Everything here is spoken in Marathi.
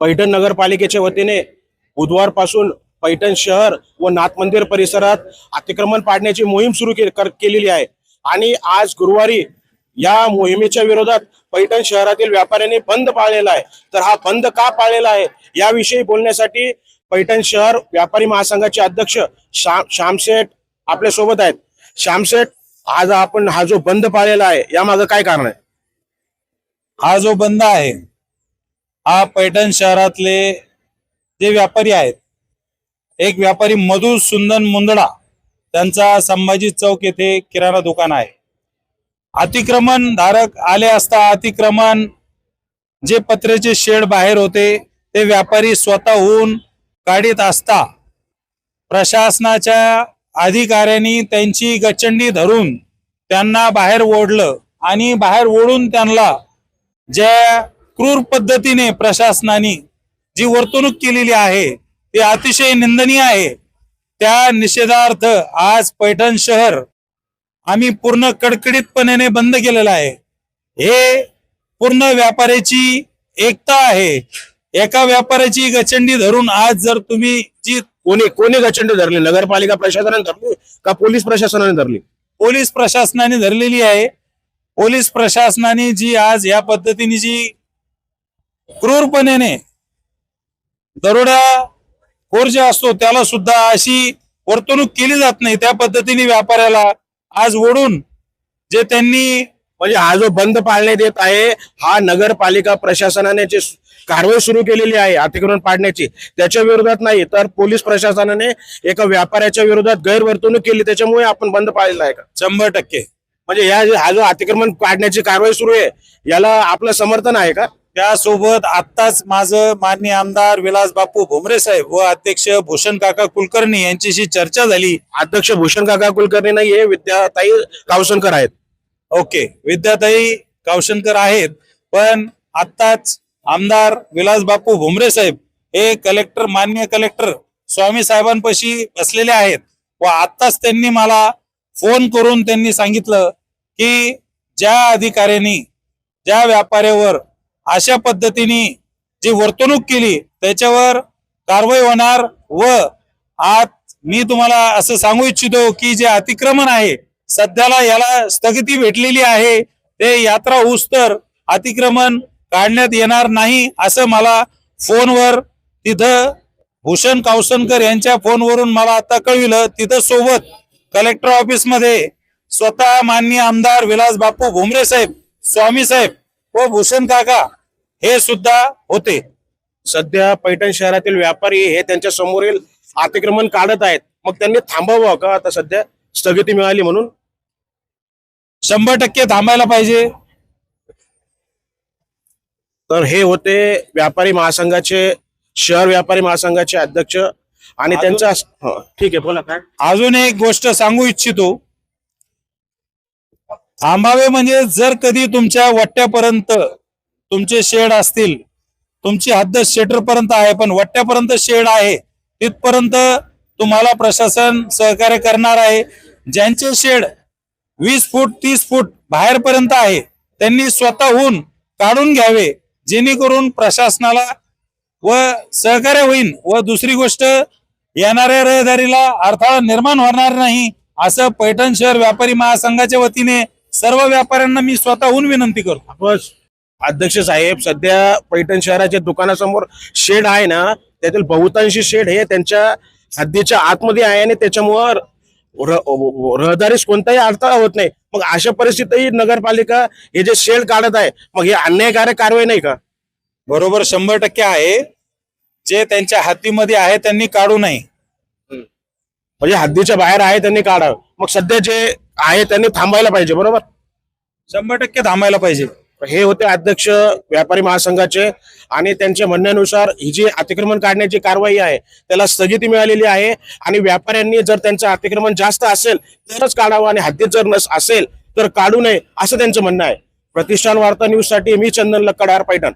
पैठण नगरपालिकेच्या वतीने बुधवारपासून पैठण शहर व नाथ मंदिर परिसरात अतिक्रमण पाडण्याची मोहीम सुरू के- केलेली आहे. आणि आज गुरुवारी या मोहिमेच्या विरोधात पैठण शहरातील व्यापाऱ्यांनी बंद पाळलेला आहे. तर हा बंद का पाळलेला आहे याविषयी बोलण्यासाठी पैठण शहर व्यापारी महासंघाचे अध्यक्ष श्याम श्यामशेठ आपल्यासोबत आहेत. श्यामशेठ आज आपण हा जो बंद पाळलेला आहे यामागं काय कारण आहे? हा जो बंद आहे हा पैठण शहरातले जे व्यापारी आहेत एक व्यापारी मधु सुंदन मुंदडा त्यांचा संभाजी चौक येथे किराणा दुकान आहे. अतिक्रमण धारक आले असता अतिक्रमण जे पत्र्याचे शेड बाहेर होते ते व्यापारी स्वतःहून काढीत असता प्रशासनाच्या अधिकाऱ्यांनी त्यांची गचंडी धरून त्यांना बाहेर ओढलं आणि बाहेर ओढून त्यांना ज्या क्रूर पद्धतीने प्रशासनाने जी वर्तणूक केलेली आहे ती अतिशय निंदनीय आहे. त्या निषेधार्थ आज पैठण शहर आम्ही पूर्ण कडकडीतपणे बंद केलेलं आहे. हे पूर्ण व्यापाऱ्याची एकता आहे. एका व्यापाऱ्याची गचंडी धरून आज जर तुम्ही जी कोणी कोणी गचंडी धरली? नगरपालिका प्रशासनाने धरली का पोलीस प्रशासनाने धरली? पोलीस प्रशासनाने धरलेली आहे. पोलीस प्रशासनाने जी आज या पद्धतीने जी क्रूरपणेने दरोडा खोर जे असतो त्याला सुद्धा अशी वर्तणूक केली जात नाही. त्या पद्धतीने व्यापाऱ्याला आज ओढून जे त्यांनी म्हणजे हा जो बंद पाळण्यात येत आहे हा नगरपालिका प्रशासनाने जे कारवाई सुरू केलेली आहे अतिक्रमण पाडण्याची त्याच्या विरोधात नाही तर पोलीस प्रशासनाने एका व्यापाऱ्याच्या विरोधात गैरवर्तणूक केली. त्याच्यामुळे आपण बंद पाळलेला आहे का? शंभर टक्के. म्हणजे या हा जो अतिक्रमण काढण्याची कारवाई सुरू आहे याला आपलं समर्थन आहे का? त्यासोबत आत्ताच माझं माननीय आमदार विलास बापू भुमरे साहेब व अध्यक्ष भूषण काका कुलकर्णी यांच्याशी चर्चा झाली. अध्यक्ष भूषण काका कुलकर्णी नाही हे विद्याताई कावसनकर आहेत. ओके विद्याताई कावशनकर आहेत पण आत्ताच आमदार विलास बापू भुमरे साहेब हे कलेक्टर मान्य कलेक्टर स्वामी साहेबांपाशी बसलेले आहेत व आत्ताच त्यांनी मला फोन करून त्यांनी सांगितलं की ज्या अधिकाऱ्यांनी ज्या व्यापाऱ्यावर अशा पद्धतीने जी वर्तणूक केली त्याच्यावर कारवाई होणार व आज मी तुम्हाला असं सांगू इच्छितो की जे अतिक्रमण आहे सध्याला याला स्थगिती भेटलेली आहे ते यात्रा उस्तर अतिक्रमण काढण्यात येणार नाही असं मला फोनवर तिथं भूषण कावसनकर यांच्या फोनवरून मला आता कळविलं. तिथं सोबत कलेक्टर ऑफिसमध्ये स्वतः माननीय आमदार विलास बापू भुमरे साहेब स्वामी साहेब व भूषण काका हे सुद्धा होते. सध्या पैठण शहरातील व्यापारी हे त्यांच्या समोरील अतिक्रमण काढत आहेत. मग त्यांनी थांबावं का? आता सध्या स्थगिती मिळाली म्हणून. शंभर टक्के थांबायला पाहिजे. तर हे होते व्यापारी महासंघाचे शहर व्यापारी महासंघाचे अध्यक्ष आणि त्यांचा ठीक आहे बोला काय? अजून एक गोष्ट सांगू इच्छितो. थांबावे म्हणजे जर कधी तुमच्या वट्ट्यापर्यंत तुमचे शेड असतील तुमची हद्द शेटरपर्यंत आहे पण वट्ट्यापर्यंत शेड आहे तिथपर्यंत तुम्हाला प्रशासन सहकार्य करणार आहे. ज्यांचे शेड वीस फूट तीस फूट बाहेरपर्यंत आहे त्यांनी स्वतःहून काढून घ्यावे जेणेकरून प्रशासनाला व सहकार्य होईल व दुसरी गोष्ट येणाऱ्या रहदारीला अडथळा निर्माण होणार नाही असं पैठण शहर व्यापारी महासंघाच्या वतीने सर्व व्यापाऱ्यांना मी स्वतःहून विनंती करतो. आपण अध्यक्ष साहेब सध्या पैठण शहराच्या दुकानासमोर शेड आहे ना त्यातील बहुतांशी शेड हे त्यांच्या हद्दीच्या आतमध्ये आहे आणि त्याच्यामुळं रहदारीस कोणताही अडथळा होत नाही. मग अशा परिस्थितीत नगरपालिका हे जे शेड काढत आहे मग हे अन्यायकारक कारवाई नाही का? बरोबर शंभर टक्के आहे. जे त्यांच्या हातीमध्ये आहे त्यांनी काढू नये. म्हणजे हद्दीच्या बाहेर आहे त्यांनी काढावं. मग सध्या जे आहे त्यांनी थांबायला पाहिजे बरोबर? शंभर टक्के थांबायला पाहिजे. हे होते अध्यक्ष व्यापारी महासंघाचे आणि त्यांच्या म्हणण्यानुसार ही जी अतिक्रमण काढण्याची कारवाई आहे त्याला स्थगिती मिळालेली आहे आणि व्यापाऱ्यांनी जर त्यांचं अतिक्रमण जास्त असेल तरच काढावं आणि हद्दीत जर नस असेल तर काढू नये असं त्यांचं म्हणणं आहे. प्रतिष्ठान वार्ता न्यूजसाठी मी चंदन लक्कडार पैठण